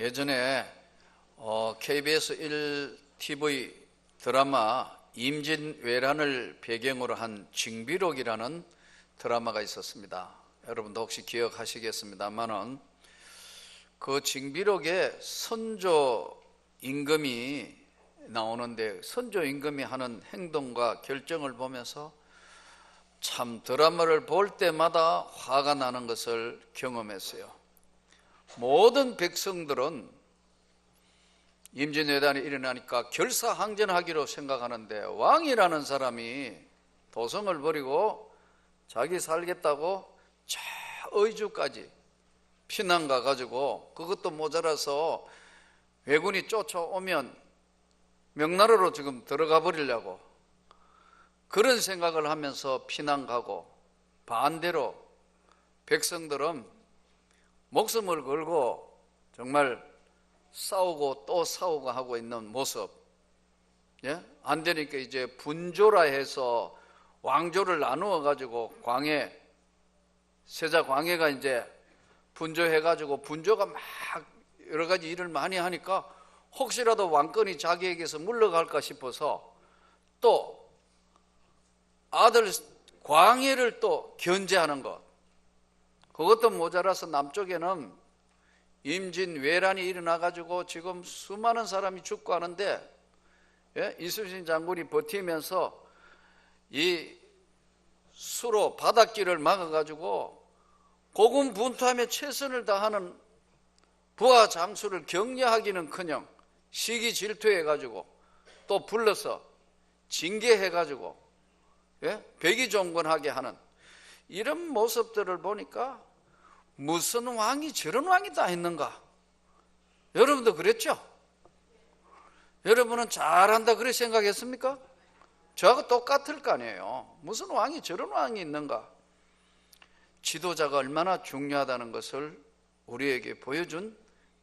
예전에 어, KBS 1TV 드라마 임진왜란을 배경으로 한 징비록이라는 드라마가 있었습니다. 여러분도 혹시 기억하시겠습니다만은 그 징비록에 선조 임금이 나오는데 선조 임금이 하는 행동과 결정을 보면서 참 드라마를 볼 때마다 화가 나는 것을 경험했어요. 모든 백성들은 임진왜란이 일어나니까 결사항전하기로 생각하는데 왕이라는 사람이 도성을 버리고 자기 살겠다고 저 의주까지 피난 가가지고 그것도 모자라서 왜군이 쫓아오면 명나라로 지금 들어가 버리려고 그런 생각을 하면서 피난 가고 반대로 백성들은 목숨을 걸고 정말 싸우고 또 싸우고 하고 있는 모습. 예? 안 되니까 이제 분조라 해서 왕조를 나누어 가지고 광해 세자 광해가 이제 분조해 가지고 분조가 막 여러 가지 일을 많이 하니까 혹시라도 왕권이 자기에게서 물러갈까 싶어서 또 아들 광해를 또 견제하는 것. 그것도 모자라서 남쪽에는 임진왜란이 일어나 가지고 지금 수많은 사람이 죽고 하는데 예? 이순신 장군이 버티면서 이 수로 바닷길을 막아 가지고 고군분투하며 최선을 다하는 부하 장수를 격려하기는커녕 시기 질투해 가지고 또 불러서 징계해 가지고 예? 백의종군하게 하는 이런 모습들을 보니까 무슨 왕이 저런 왕이 다 있는가? 여러분도 그랬죠? 여러분은 잘한다 그렇게 생각했습니까? 저하고 똑같을 거 아니에요. 무슨 왕이 저런 왕이 있는가? 지도자가 얼마나 중요하다는 것을 우리에게 보여준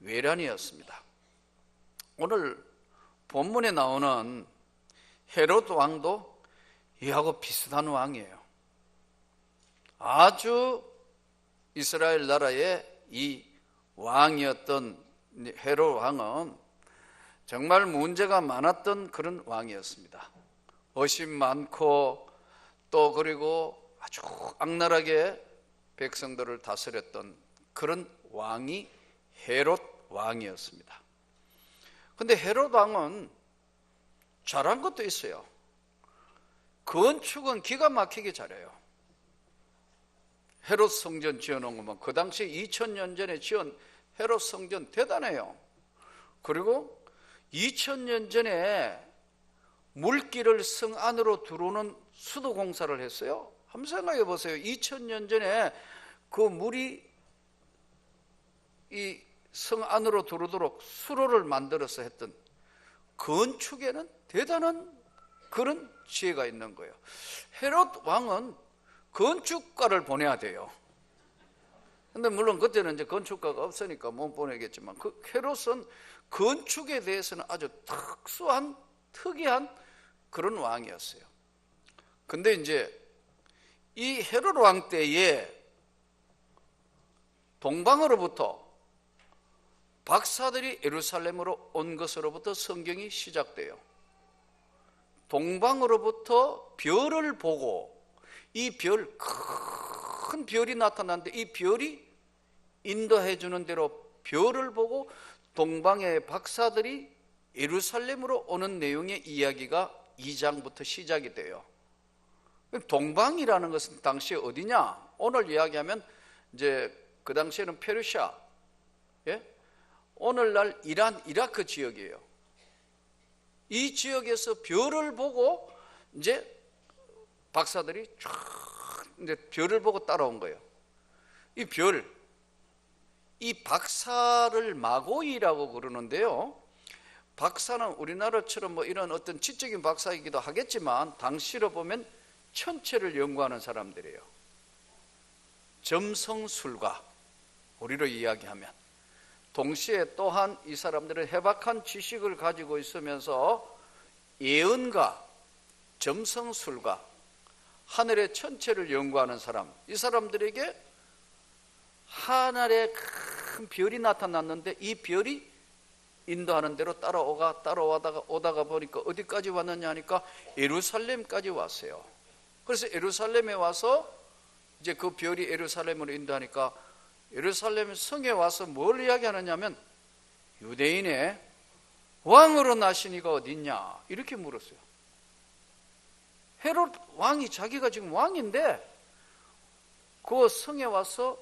외란이었습니다. 오늘 본문에 나오는 헤롯 왕도 이하고 비슷한 왕이에요. 아주 이스라엘 나라의 이 왕이었던 헤롯 왕은 정말 문제가 많았던 그런 왕이었습니다. 어심 많고 또 그리고 아주 악랄하게 백성들을 다스렸던 그런 왕이 헤롯 왕이었습니다. 근데 헤롯 왕은 잘한 것도 있어요. 건축은 기가 막히게 잘해요. 헤롯 성전 지어놓은 거면 그 당시 2000년 전에 지은 헤롯 성전 대단해요. 그리고 2000년 전에 물길을 성 안으로 들어오는 수도 공사를 했어요. 한번 생각해 보세요. 2000년 전에 그 물이 이 성 안으로 들어오도록 수로를 만들어서 했던 건축에는 대단한 그런 지혜가 있는 거예요. 헤롯 왕은 건축가를 보내야 돼요. 근데 물론 그때는 이제 건축가가 없으니까 못 보내겠지만 그 헤롯은 건축에 대해서는 아주 특수한 특이한 그런 왕이었어요. 근데 이제 이 헤롯 왕 때에 동방으로부터 박사들이 예루살렘으로 온 것으로부터 성경이 시작돼요. 동방으로부터 별을 보고 이 별, 큰 별이 나타났는데 이 별이 인도해 주는 대로 별을 보고 동방의 박사들이 예루살렘으로 오는 내용의 이야기가 2장부터 시작이 돼요. 동방이라는 것은 당시에 어디냐? 오늘 이야기하면 이제 그 당시에는 페르시아, 예? 오늘날 이란, 이라크 지역이에요. 이 지역에서 별을 보고 이제 박사들이 쫙 이제 별을 보고 따라온 거예요. 이 별, 이 박사를 마고이라고 그러는데요. 박사는 우리나라처럼 뭐 이런 어떤 지적인 박사이기도 하겠지만 당시로 보면 천체를 연구하는 사람들이에요. 점성술가 우리로 이야기하면 동시에 또한 이 사람들은 해박한 지식을 가지고 있으면서 예언가, 점성술가 하늘의 천체를 연구하는 사람, 이 사람들에게 하늘에 큰 별이 나타났는데 이 별이 인도하는 대로 따라오가 따라오다가 오다가 보니까 어디까지 왔느냐 하니까 예루살렘까지 왔어요. 그래서 예루살렘에 와서 이제 그 별이 예루살렘으로 인도하니까 예루살렘 성에 와서 뭘 이야기하느냐면 유대인의 왕으로 나신 이가 어딨냐 이렇게 물었어요. 헤롯 왕이 자기가 지금 왕인데 그 성에 와서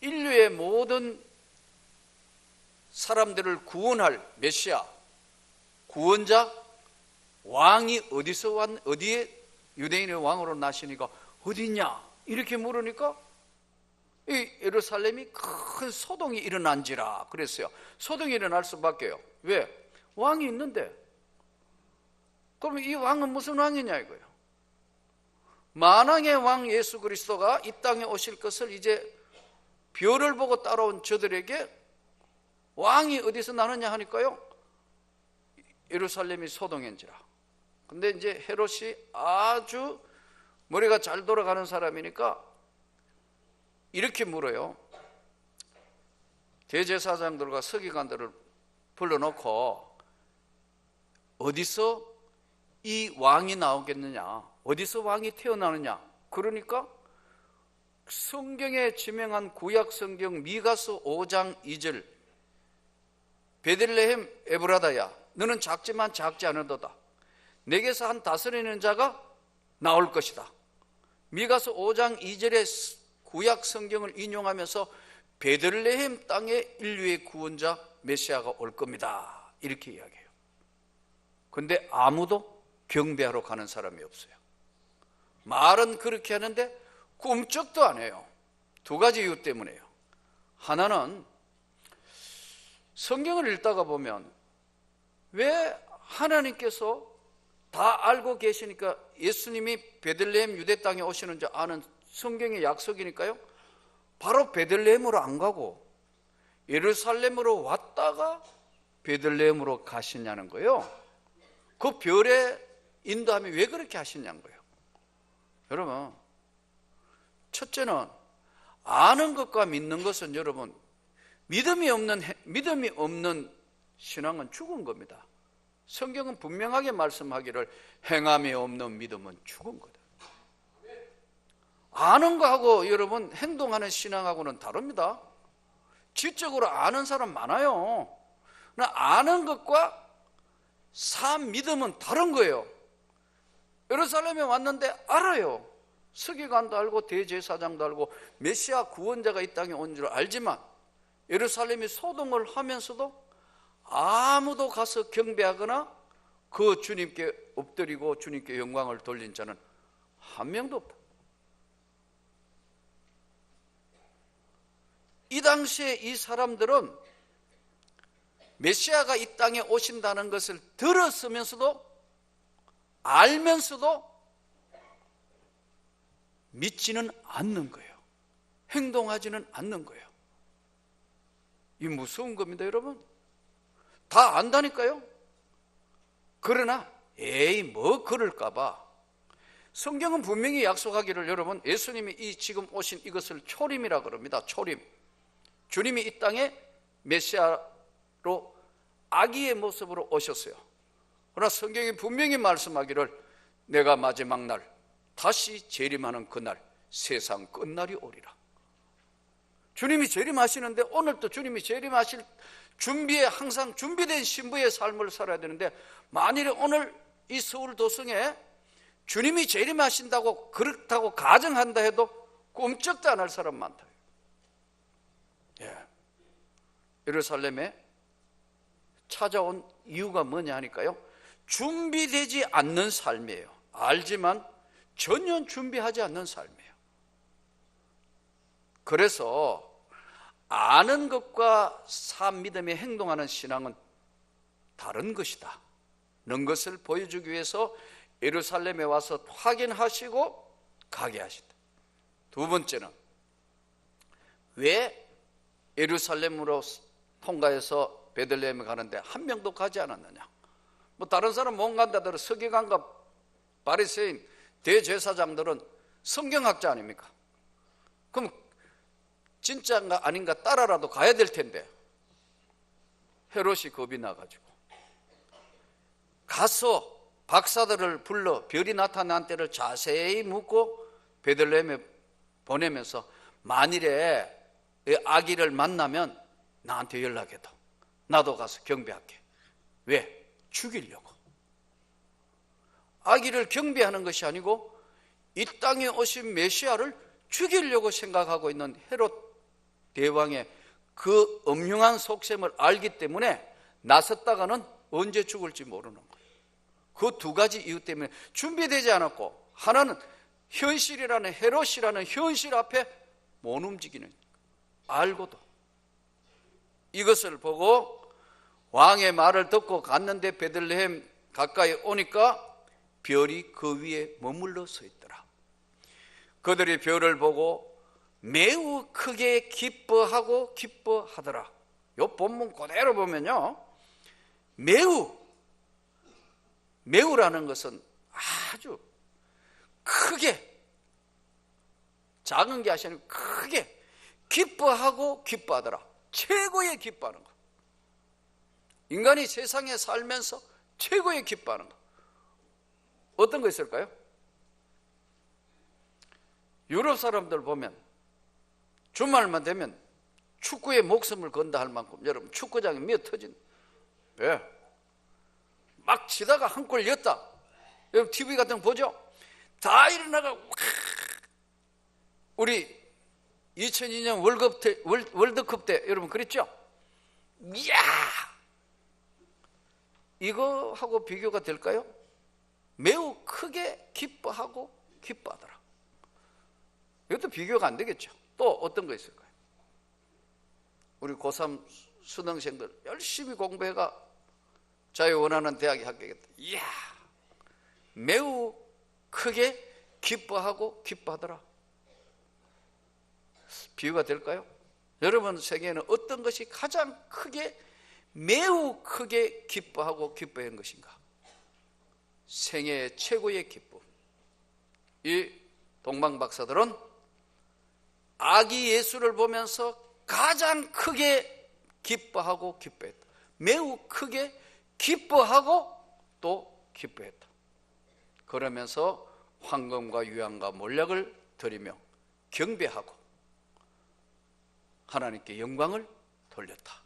인류의 모든 사람들을 구원할 메시아 구원자 왕이 어디서 왔 어디에 유대인의 왕으로 나시니까 어디냐 이렇게 물으니까 이 예루살렘이 큰 소동이 일어난지라 그랬어요. 소동이 일어날 수밖에요. 왜? 왕이 있는데. 그러면 이 왕은 무슨 왕이냐 이거예요. 만왕의 왕 예수 그리스도가 이 땅에 오실 것을 이제 별을 보고 따라온 저들에게 왕이 어디서 나느냐 하니까요. 예루살렘이 소동인지라. 근데 이제 헤롯이 아주 머리가 잘 돌아가는 사람이니까 이렇게 물어요. 대제사장들과 서기관들을 불러놓고 어디서 이 왕이 나오겠느냐? 어디서 왕이 태어나느냐? 그러니까 성경에 지명한 구약 성경 미가서 5장 2절. 베들레헴 에브라다야 너는 작지만 작지 않으도다. 내게서 한 다스리는 자가 나올 것이다. 미가서 5장 2절의 구약 성경을 인용하면서 베들레헴 땅에 인류의 구원자 메시아가 올 겁니다. 이렇게 이야기해요. 근데 아무도 경배하러 가는 사람이 없어요 말은 그렇게 하는데 꿈쩍도 안 해요. 두 가지 이유 때문에요. 하나는 성경을 읽다가 보면 왜 하나님께서 다 알고 계시니까 예수님이 베들레헴 유대 땅에 오시는 줄 아는 성경의 약속이니까요. 바로 베들레헴으로 안 가고 예루살렘으로 왔다가 베들레헴으로 가시냐는 거예요. 그 별의 인도함이 왜 그렇게 하시냐는 거예요. 여러분, 첫째는 아는 것과 믿는 것은 여러분 믿음이 없는 믿음이 없는 신앙은 죽은 겁니다. 성경은 분명하게 말씀하기를 행함이 없는 믿음은 죽은 거다. 아는 거하고 여러분 행동하는 신앙하고는 다릅니다. 지적으로 아는 사람 많아요. 아는 것과 삶 믿음은 다른 거예요. 예루살렘에 왔는데 알아요. 서기관도 알고 대제사장도 알고 메시아 구원자가 이 땅에 온 줄 알지만 예루살렘이 소동을 하면서도 아무도 가서 경배하거나 그 주님께 엎드리고 주님께 영광을 돌린 자는 한 명도 없다. 이 당시에 이 사람들은 메시아가 이 땅에 오신다는 것을 들었으면서도 알면서도 믿지는 않는 거예요. 행동하지는 않는 거예요. 이 무서운 겁니다, 여러분. 다 안다니까요. 그러나 에이 뭐 그럴까봐 성경은 분명히 약속하기를 여러분 예수님이 이 지금 오신 이것을 초림이라 그럽니다. 초림. 주님이 이 땅에 메시아로 아기의 모습으로 오셨어요. 그러나 성경이 분명히 말씀하기를 내가 마지막 날 다시 재림하는 그날 세상 끝날이 오리라. 주님이 재림하시는데 오늘도 주님이 재림하실 준비에 항상 준비된 신부의 삶을 살아야 되는데 만일에 오늘 이 서울 도성에 주님이 재림하신다고 그렇다고 가정한다 해도 꼼짝도 안 할 사람 많다. 예. 예루살렘에 찾아온 이유가 뭐냐 하니까요. 준비되지 않는 삶이에요. 알지만 전혀 준비하지 않는 삶이에요. 그래서 아는 것과 삶 믿음에 행동하는 신앙은 다른 것이다. 는 것을 보여주기 위해서 예루살렘에 와서 확인하시고 가게 하신다. 두 번째는 왜 예루살렘으로 통과해서 베들레헴에 가는데 한 명도 가지 않았느냐? 뭐 다른 사람 못 간다더라 서기관과 바리새인 대제사장들은 성경학자 아닙니까? 그럼 진짜인가 아닌가 따라라도 가야 될 텐데 헤롯이 겁이 나가지고 가서 박사들을 불러 별이 나타난 때를 자세히 묻고 베들레헴에 보내면서 만일에 이 아기를 만나면 나한테 연락해도 나도 가서 경배할게. 왜? 죽이려고. 아기를 경배하는 것이 아니고 이 땅에 오신 메시아를 죽이려고 생각하고 있는 헤롯 대왕의 그 엄흉한 속셈을 알기 때문에 나섰다가는 언제 죽을지 모르는 거예요. 그 두 가지 이유 때문에 준비되지 않았고 하나는 현실이라는 헤롯이라는 현실 앞에 못 움직이는 알고도 이것을 보고 왕의 말을 듣고 갔는데 베들레헴 가까이 오니까 별이 그 위에 머물러 서 있더라. 그들이 별을 보고 매우 크게 기뻐하고 기뻐하더라. 요 본문 그대로 보면요. 매우 매우라는 것은 아주 크게 작은 게 아니라 크게 기뻐하고 기뻐하더라. 최고의 기뻐하는 거. 인간이 세상에 살면서 최고의 기뻐하는 거. 어떤 거 있을까요? 유럽 사람들 보면 주말만 되면 축구에 목숨을 건다 할 만큼 여러분 축구장이 미어 터진 왜? 막 치다가 한 골 였다. 여러분 TV 같은 거 보죠? 다 일어나가 와! 우리 2002년 월드컵 때, 월드컵 때 여러분 그랬죠? 이야! 이거하고 비교가 될까요? 매우 크게 기뻐하고 기뻐하더라. 이것도 비교가 안 되겠죠. 또 어떤 거 있을까요? 우리 고3 수능생들 열심히 공부해가 자기 원하는 대학에 합격했다. 이야, 매우 크게 기뻐하고 기뻐하더라. 비유가 될까요? 여러분 세계에는 어떤 것이 가장 크게 매우 크게 기뻐하고 기뻐한 것인가? 생애 최고의 기쁨. 이 동방 박사들은 아기 예수를 보면서 가장 크게 기뻐하고 기뻐했다. 매우 크게 기뻐하고 또 기뻐했다. 그러면서 황금과 유향과 몰약을 드리며 경배하고 하나님께 영광을 돌렸다.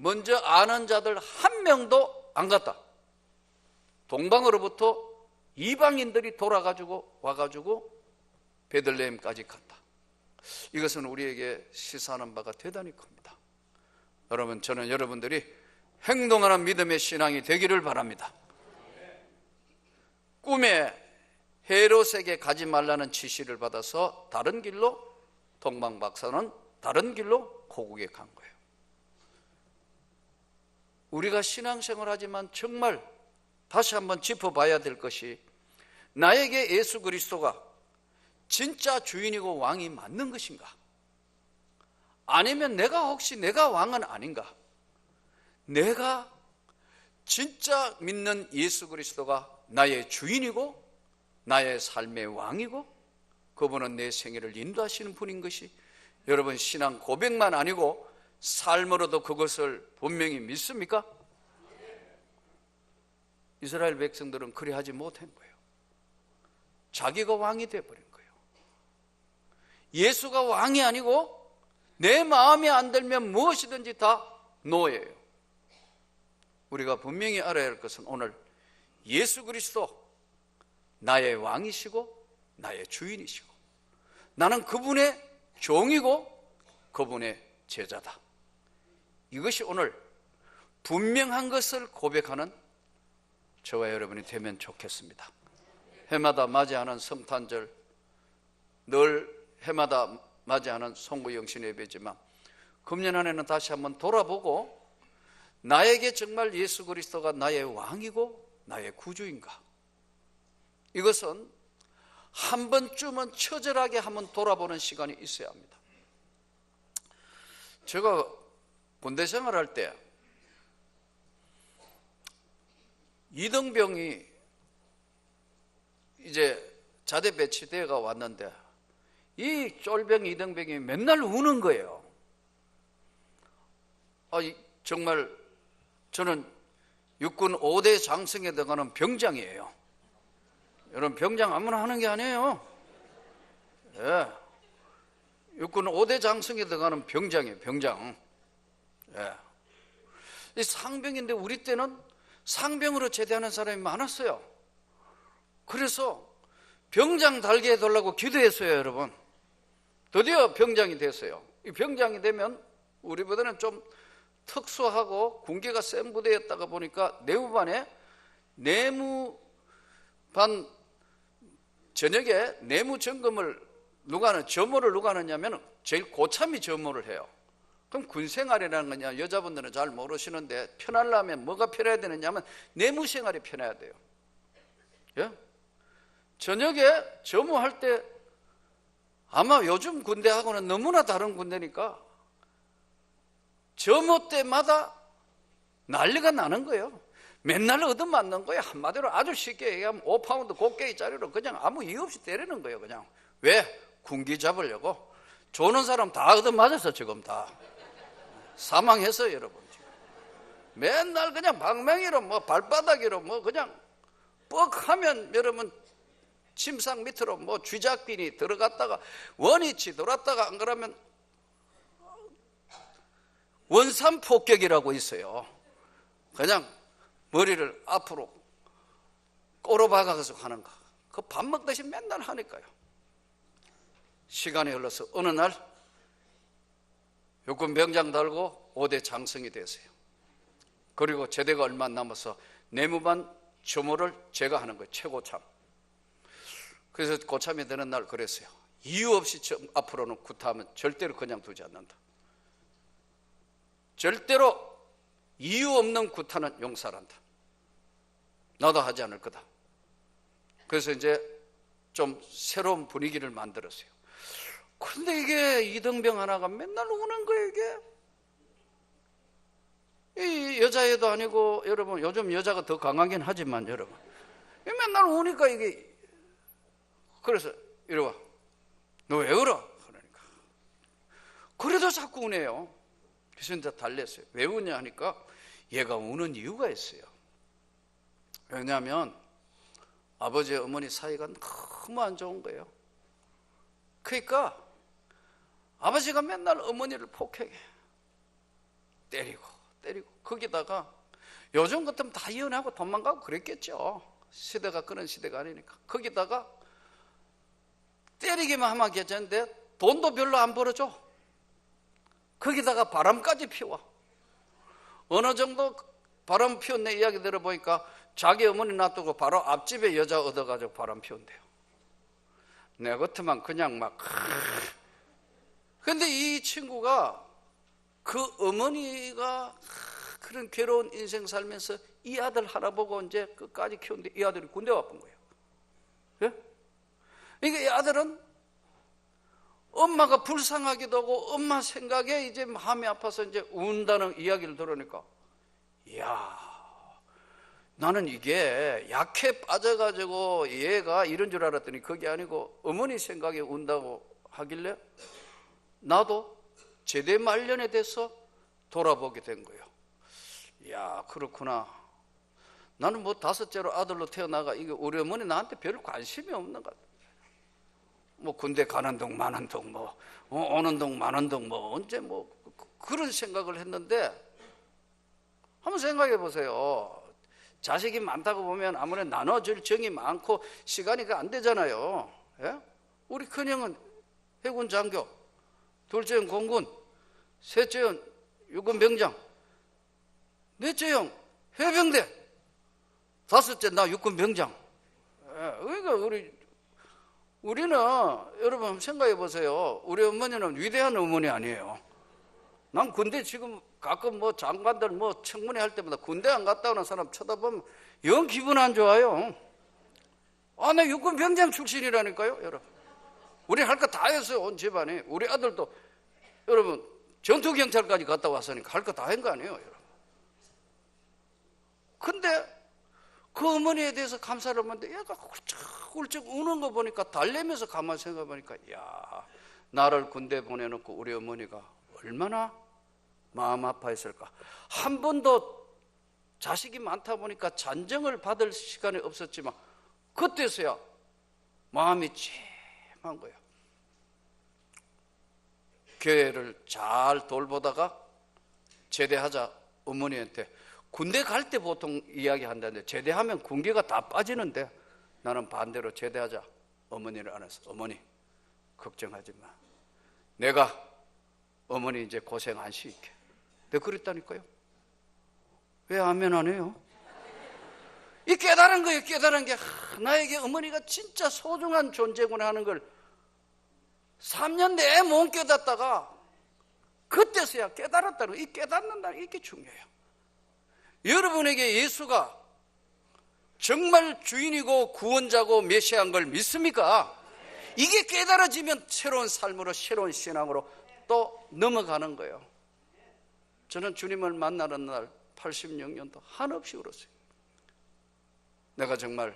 먼저 아는 자들 한 명도 안 갔다. 동방으로부터 이방인들이 돌아가지고 와가지고 베들레헴까지 갔다. 이것은 우리에게 시사하는 바가 대단히 큽니다. 여러분, 저는 여러분들이 행동하는 믿음의 신앙이 되기를 바랍니다. 꿈에 헤롯에게 가지 말라는 지시를 받아서 다른 길로 동방 박사는 다른 길로 고국에 간 거예요. 우리가 신앙생활 하지만 정말 다시 한번 짚어봐야 될 것이 나에게 예수 그리스도가 진짜 주인이고 왕이 맞는 것인가? 아니면 내가 혹시 내가 왕은 아닌가? 내가 진짜 믿는 예수 그리스도가 나의 주인이고 나의 삶의 왕이고 그분은 내 생애를 인도하시는 분인 것이 여러분 신앙 고백만 아니고 삶으로도 그것을 분명히 믿습니까? 이스라엘 백성들은 그리 하지 못한 거예요. 자기가 왕이 되어버린 거예요. 예수가 왕이 아니고 내 마음에 안 들면 무엇이든지 다 노예예요. 우리가 분명히 알아야 할 것은 오늘 예수 그리스도 나의 왕이시고 나의 주인이시고 나는 그분의 종이고 그분의 제자다. 이것이 오늘 분명한 것을 고백하는 저와 여러분이 되면 좋겠습니다. 해마다 맞이하는 성탄절, 늘 해마다 맞이하는 송구영신 예배지만 금년 안에는 다시 한번 돌아보고 나에게 정말 예수 그리스도가 나의 왕이고 나의 구주인가? 이것은 한 번쯤은 처절하게 한번 돌아보는 시간이 있어야 합니다. 제가 군대 생활할 때 이등병이 이제 자대 배치대가 왔는데 이 쫄병 이등병이 맨날 우는 거예요. 아, 이- 정말 저는 육군 5대 장성에 들어가는 병장이에요. 여러분 병장 아무나 하는 게 아니에요. 예. 육군 5대 장성에 들어가는 병장이에요. 병장. 예. 이 상병인데 우리 때는 상병으로 제대하는 사람이 많았어요. 그래서 병장 달게 해달라고 기도했어요, 여러분. 드디어 병장이 됐어요. 이 병장이 되면 우리보다는 좀 특수하고 군기가 센 부대였다가 보니까 내무반에 내무반 저녁에 내무 점검을 누가 하는 점호를 누가 하느냐면 제일 고참이 점호를 해요. 그럼 군 생활이라는 거냐 여자분들은 잘 모르시는데 편하려면 뭐가 편해야 되느냐면 내무 생활이 편해야 돼요. 예? 저녁에 점호할 때 아마 요즘 군대하고는 너무나 다른 군대니까 점호 때마다 난리가 나는 거예요. 맨날 얻어맞는 거예요. 한마디로 아주 쉽게 얘기하면 5파운드 곡괭이짜리로 그냥 아무 이유 없이 때리는 거예요. 그냥 왜? 군기 잡으려고. 조는 사람 다 얻어맞았어 지금 다. 사망했어요 여러분. 맨날 그냥 방망이로 뭐 발바닥으로 뭐 그냥 뻑 하면 여러분 침상 밑으로 뭐 쥐작빈이 들어갔다가 원위치 돌았다가 안 그러면 원산 폭격이라고 있어요. 그냥 머리를 앞으로 꼬로박아서 하는 거. 그 밥 먹듯이 맨날 하니까요. 시간이 흘러서 어느 날 육군 병장 달고 5대 장성이 됐어요. 그리고 제대가 얼마 안 남아서 내무반 조모를 제가 하는 거예요. 최고참. 그래서 고참이 되는 날 그랬어요. 이유 없이 저- 앞으로는 구타하면 절대로 그냥 두지 않는다. 절대로 이유 없는 구타는 용서한다. 나도 하지 않을 거다. 그래서 이제 좀 새로운 분위기를 만들었어요. 근데 이게 이등병 하나가 맨날 우는 거예요, 이게. 이 여자애도 아니고, 여러분, 요즘 여자가 더 강하긴 하지만, 여러분. 이 맨날 우니까 이게, 그래서, 이리 와. 너 왜 울어? 그러니까. 그래도 자꾸 우네요. 그래서 이제 달랬어요. 왜 우냐 하니까 얘가 우는 이유가 있어요. 왜냐하면 아버지 어머니 사이가 너무 안 좋은 거예요. 그러니까 아버지가 맨날 어머니를 폭행해. 때리고 때리고 거기다가 요즘 같으면 다 이혼하고 도망가고 그랬겠죠. 시대가 그런 시대가 아니니까. 거기다가 때리기만 하면 괜찮은데 돈도 별로 안 벌어줘. 거기다가 바람까지 피워. 어느 정도 바람 피운 내 이야기 들어보니까 자기 어머니 놔두고 바로 앞집에 여자 얻어가지고 바람 피운대요. 내 같으면 그냥 막. 근데 이 친구가 그 어머니가 그런 괴로운 인생 살면서 이 아들 하나 보고 이제 끝까지 키웠는데 이 아들이 군대 와본 거예요. 예? 그러니까 이 아들은 엄마가 불쌍하기도 하고 엄마 생각에 이제 마음이 아파서 이제 운다는 이야기를 들으니까 이야 나는 이게 약해 빠져가지고 얘가 이런 줄 알았더니 그게 아니고 어머니 생각에 운다고 하길래 나도 제대 말년에 돼서 돌아보게 된 거예요. 이야 그렇구나. 나는 뭐 다섯째로 아들로 태어나가 이게 우리 어머니 나한테 별 관심이 없는 것 같아. 뭐 군대 가는 동 마는 동뭐 어, 오는 동 마는 동뭐 언제 뭐 그- 그런 생각을 했는데 한번 생각해 보세요. 자식이 많다고 보면 아무래도 나눠줄 정이 많고 시간이 그안 되잖아요. 예? 우리 큰형은 해군 장교, 둘째는 공군, 셋째는 육군 병장, 넷째 형 해병대, 다섯째 나 육군 병장. 예, 그러니까 우리 우리는 여러분 생각해 보세요. 우리 어머니는 위대한 어머니 아니에요. 난 군대 지금 가끔 뭐 장관들 뭐 청문회 할 때마다 군대 안 갔다 오는 사람 쳐다보면 영 기분 안 좋아요. 아, 나 육군 병장 출신이라니까요, 여러분. 우리 할 거 다 했어요, 온 집안이. 우리 아들도 여러분 전투 경찰까지 갔다 왔으니까 할 거 다 한 거 아니에요, 여러분. 근데 그 어머니에 대해서 감사를 하는데 얘가 훌쩍훌쩍 우는 거 보니까 달래면서 가만히 생각해 보니까 야 나를 군대 보내 놓고 우리 어머니가 얼마나 마음 아파했을까? 한 번도 자식이 많다 보니까 잔정을 받을 시간이 없었지만 그때서야 마음이 찜한 거예요. 교회를 잘 돌보다가 제대하자 어머니한테 군대 갈 때 보통 이야기한다는데 제대하면 군기가 다 빠지는데 나는 반대로 제대하자 어머니를 안아서 어머니 걱정하지 마 내가 어머니 이제 고생 안 시킬게 내가 그랬다니까요 왜 아멘 안 해요? 이 깨달은 거예요 깨달은 게 하, 나에게 어머니가 진짜 소중한 존재구나 하는 걸 3년 내에 못 깨닫다가 그때서야 깨달았다는 이 깨닫는다는 이게 중요해요. 여러분에게 예수가 정말 주인이고 구원자고 메시아인 걸 믿습니까? 이게 깨달아지면 새로운 삶으로 새로운 신앙으로 또 넘어가는 거예요. 저는 주님을 만나는 날 86년도 한없이 울었어요. 내가 정말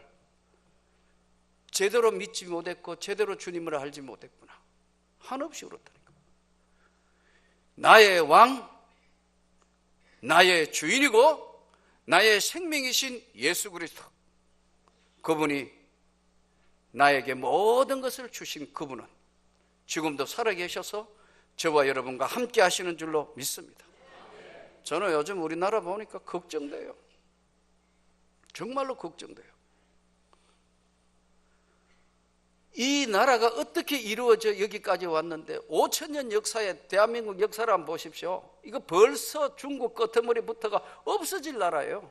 제대로 믿지 못했고 제대로 주님을 알지 못했구나. 한없이 울었다니까. 나의 왕, 나의 주인이고 나의 생명이신 예수 그리스도. 그분이 나에게 모든 것을 주신 그분은 지금도 살아계셔서 저와 여러분과 함께 하시는 줄로 믿습니다. 저는 요즘 우리나라 보니까 걱정돼요. 정말로 걱정돼요. 이 나라가 어떻게 이루어져 여기까지 왔는데 5천 년 역사에 대한민국 역사를 한번 보십시오. 이거 벌써 중국 끄트머리부터가 없어질 나라예요.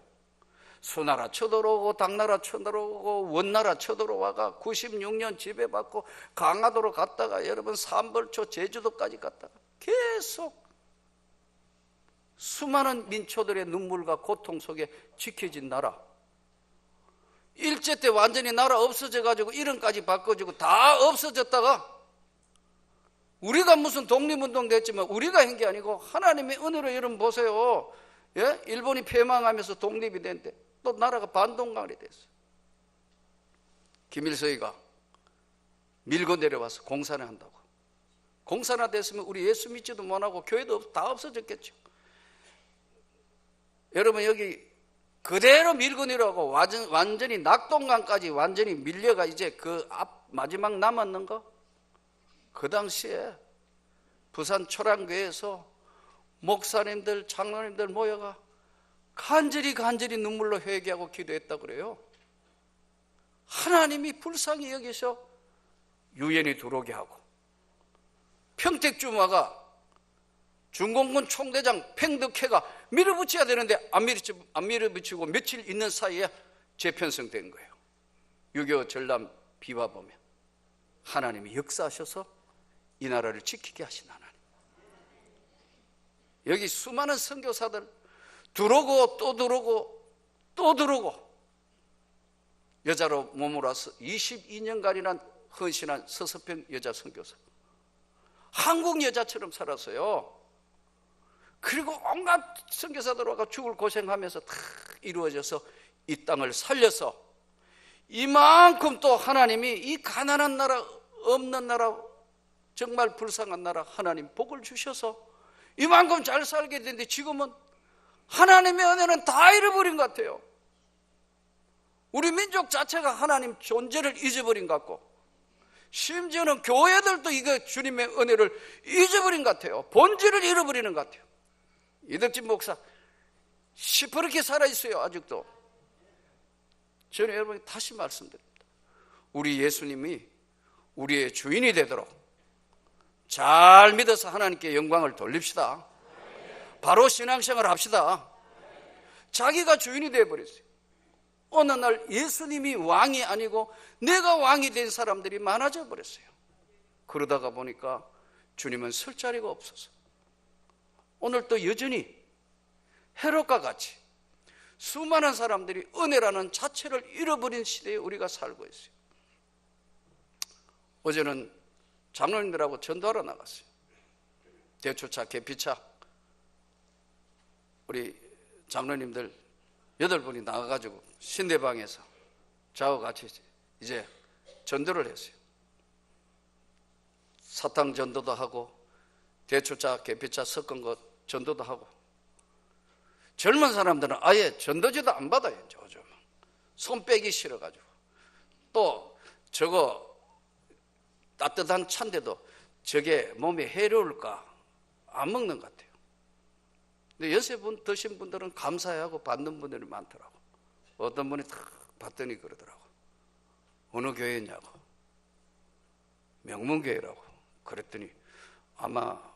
수나라 쳐들어오고 당나라 쳐들어오고 원나라 쳐들어와가 96년 지배받고 강화도로 갔다가 여러분 삼벌초 제주도까지 갔다가 계속 수많은 민초들의 눈물과 고통 속에 지켜진 나라. 일제 때 완전히 나라 없어져 가지고 이름까지 바꿔주고 다 없어졌다가 우리가 무슨 독립운동 됐지만 우리가 한 게 아니고 하나님의 은혜로 여러분 보세요. 예? 일본이 패망하면서 독립이 됐는데 또 나라가 반동강이 됐어요. 김일성이가 밀고 내려와서 공산을 한다고. 공산화 됐으면 우리 예수 믿지도 못하고 교회도 다 없어졌겠죠. 여러분 여기 그대로 밀고 내려가고 완전히 낙동강까지 완전히 밀려가 이제 그 앞 마지막 남았는 거? 그 당시에 부산 초랑교에서 목사님들, 장로님들 모여가 간절히 간절히 눈물로 회개하고 기도했다 그래요. 하나님이 불쌍히 여기서 유엔이 들어오게 하고 평택주마가 중공군 총대장 팽덕회가 밀어붙여야 되는데 안, 밀어붙이고, 안 밀어붙이고 며칠 있는 사이에 재편성된 거예요. 6.25 전남 비와 보면 하나님이 역사하셔서 이 나라를 지키게 하신 하나님. 여기 수많은 선교사들 들어오고 또 들어오고 또 들어오고 여자로 머물러서 22년간이나 헌신한 서서평 여자 선교사. 한국 여자처럼 살았어요. 그리고 온갖 선교사들 와가 죽을 고생하면서 다 이루어져서 이 땅을 살려서 이만큼 또 하나님이 이 가난한 나라 없는 나라 정말 불쌍한 나라 하나님 복을 주셔서 이만큼 잘 살게 됐는데 지금은 하나님의 은혜는 다 잃어버린 것 같아요. 우리 민족 자체가 하나님 존재를 잊어버린 것 같고 심지어는 교회들도 이거 주님의 은혜를 잊어버린 것 같아요. 본질을 잃어버리는 것 같아요. 이덕진 목사 시퍼렇게 살아있어요 아직도. 저는 여러분 다시 말씀드립니다. 우리 예수님이 우리의 주인이 되도록 잘 믿어서 하나님께 영광을 돌립시다. 바로 신앙생활 합시다. 자기가 주인이 되어버렸어요. 어느 날 예수님이 왕이 아니고 내가 왕이 된 사람들이 많아져 버렸어요. 그러다가 보니까 주님은 설 자리가 없어서 오늘 또 여전히 헤롯과 같이 수많은 사람들이 은혜라는 자체를 잃어버린 시대에 우리가 살고 있어요. 어제는 장로님들하고 전도하러 나갔어요. 대초차, 계피차. 우리 장로님들 여덟 분이 나가가지고 신대방에서 저하고 같이 이제 전도를 했어요. 사탕 전도도 하고 대초차, 계피차 섞은 것 전도도 하고 젊은 사람들은 아예 전도지도 안 받아요. 요즘 손 빼기 싫어가지고 또 저거 따뜻한 찬데도 저게 몸에 해로울까 안 먹는 것 같아요. 근데 분 드신 분들은 감사해하고 받는 분들이 많더라고. 어떤 분이 탁 받더니 그러더라고. 어느 교회냐고. 명문교회라고. 그랬더니 아마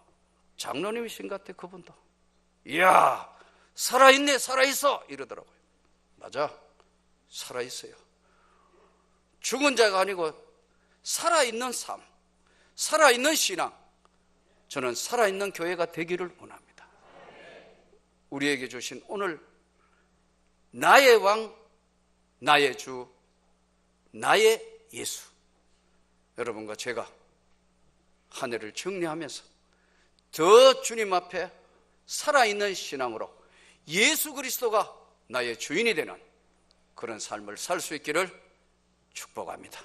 장로님이신 것 같아 그분도. 이야 살아있네 살아있어 이러더라고요. 맞아 살아있어요. 죽은 자가 아니고 살아있는 삶, 살아있는 신앙. 저는 살아있는 교회가 되기를 원합니다. 우리에게 주신 오늘 나의 왕, 나의 주, 나의 예수. 여러분과 제가 한 해를 정리하면서 더 주님 앞에 살아있는 신앙으로 예수 그리스도가 나의 주인이 되는 그런 삶을 살 수 있기를 축복합니다.